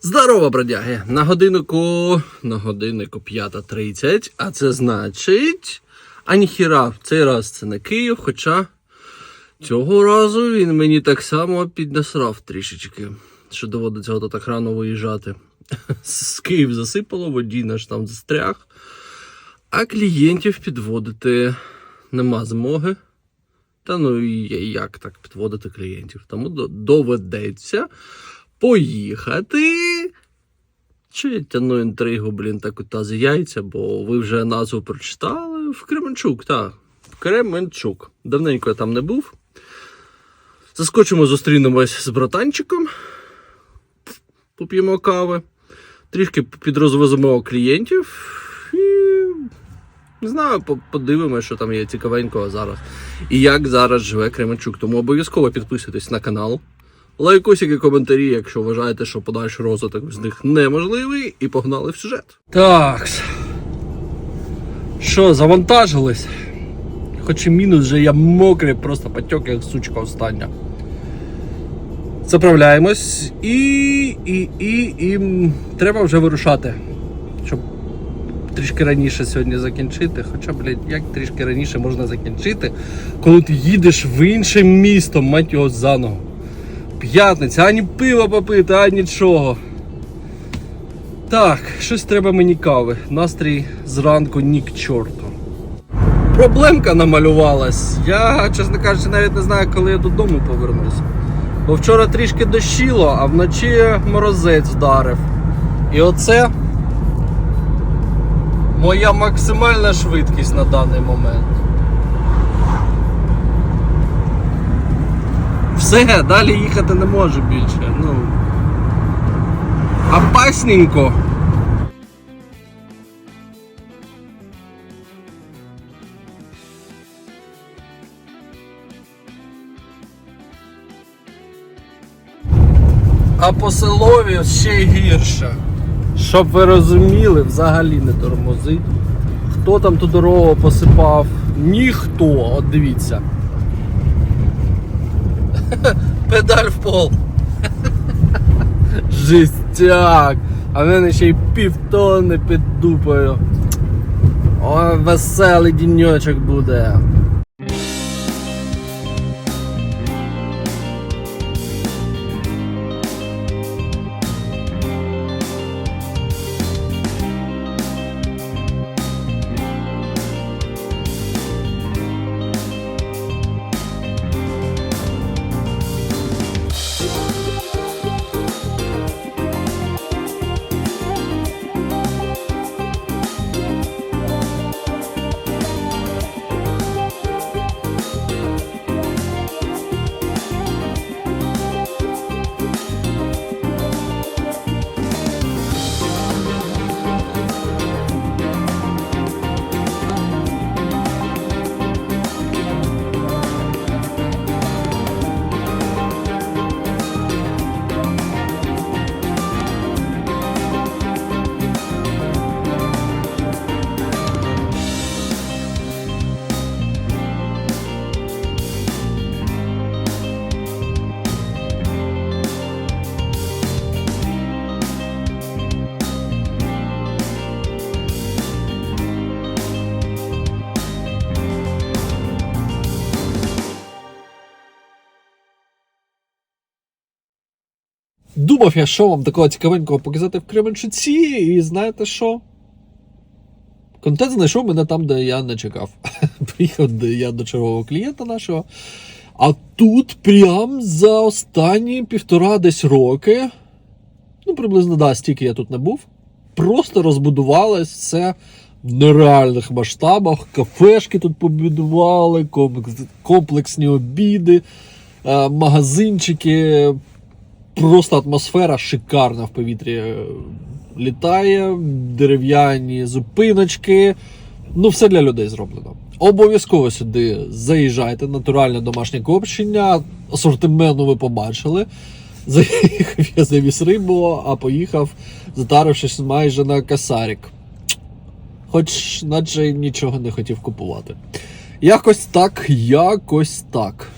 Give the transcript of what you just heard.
Здорово, бродяги! На годиннику, на годиннику 5.30, а це значить. А в цей раз це не Київ, хоча цього разу він мені так само піднасрав трішечки, що доводиться ото так рано виїжджати. З Київ засипало, водій наш там застряг, а клієнтів підводити нема змоги. Та ну і як так підводити клієнтів? Тому доведеться поїхати. Чи тяну інтригу, блін, так та з яйця, бо ви вже назву прочитали в Кременчук, так. Кременчук. Давненько я там не був. Заскочимо, зустрінемось з братанчиком. Поп'ємо кави. Трішки підрозвеземо клієнтів. Не знаю, по- подивимося, що там є цікавенького зараз. І як зараз живе Кременчук. Тому обов'язково підписуйтесь на канал. Лайкосики, коментарі, якщо вважаєте, що подальший розвиток з них неможливий, і погнали в сюжет. Так. Що, завантажились? Хоч і мінус вже я мокрий, просто потек, як сучка остання. Заправляємось і, і, і, і треба вже вирушати. Щоб трішки раніше сьогодні закінчити. Хоча, блядь, як трішки раніше можна закінчити, коли ти їдеш в інше місто, мать його за ногу. П'ятниця, ані пива попити, ані нічого. Так, щось треба мені кави. Настрій зранку ні к чорту. Проблемка намалювалась. Я, чесно кажучи, навіть не знаю, коли я додому повернусь. Бо вчора трішки дощило, а вночі морозець вдарив. І оце моя максимальна швидкість на даний момент. Все, далі їхати не можу більше. Ну. Опасненько. А по селові ще гірше. Щоб ви розуміли, взагалі не тормозить. Хто там ту дорогу посипав? Ніхто, от дивіться. Педаль в пол. Жестяк. А мене ще й півтонни під дупою. О, веселий діньочок буде. Думав я, що вам такого цікавенького показати в Кременчуці, і знаєте що? Контент знайшов мене там, де я не чекав. Приїхав я до чергового клієнта нашого. А тут прям за останні півтора десь роки, ну приблизно да, стільки я тут не був, просто розбудувалось все в нереальних масштабах. Кафешки тут побудували, комплексні обіди, е, магазинчики, просто атмосфера шикарна в повітрі е, літає, дерев'яні зупиночки. Ну, все для людей зроблено. Обов'язково сюди заїжджайте, натуральне домашнє копчення, асортимену ви побачили. Заїхав я завіз рибу, а поїхав, затарившись майже на касарік. хоч наче нічого не хотів купувати. Якось так, якось так.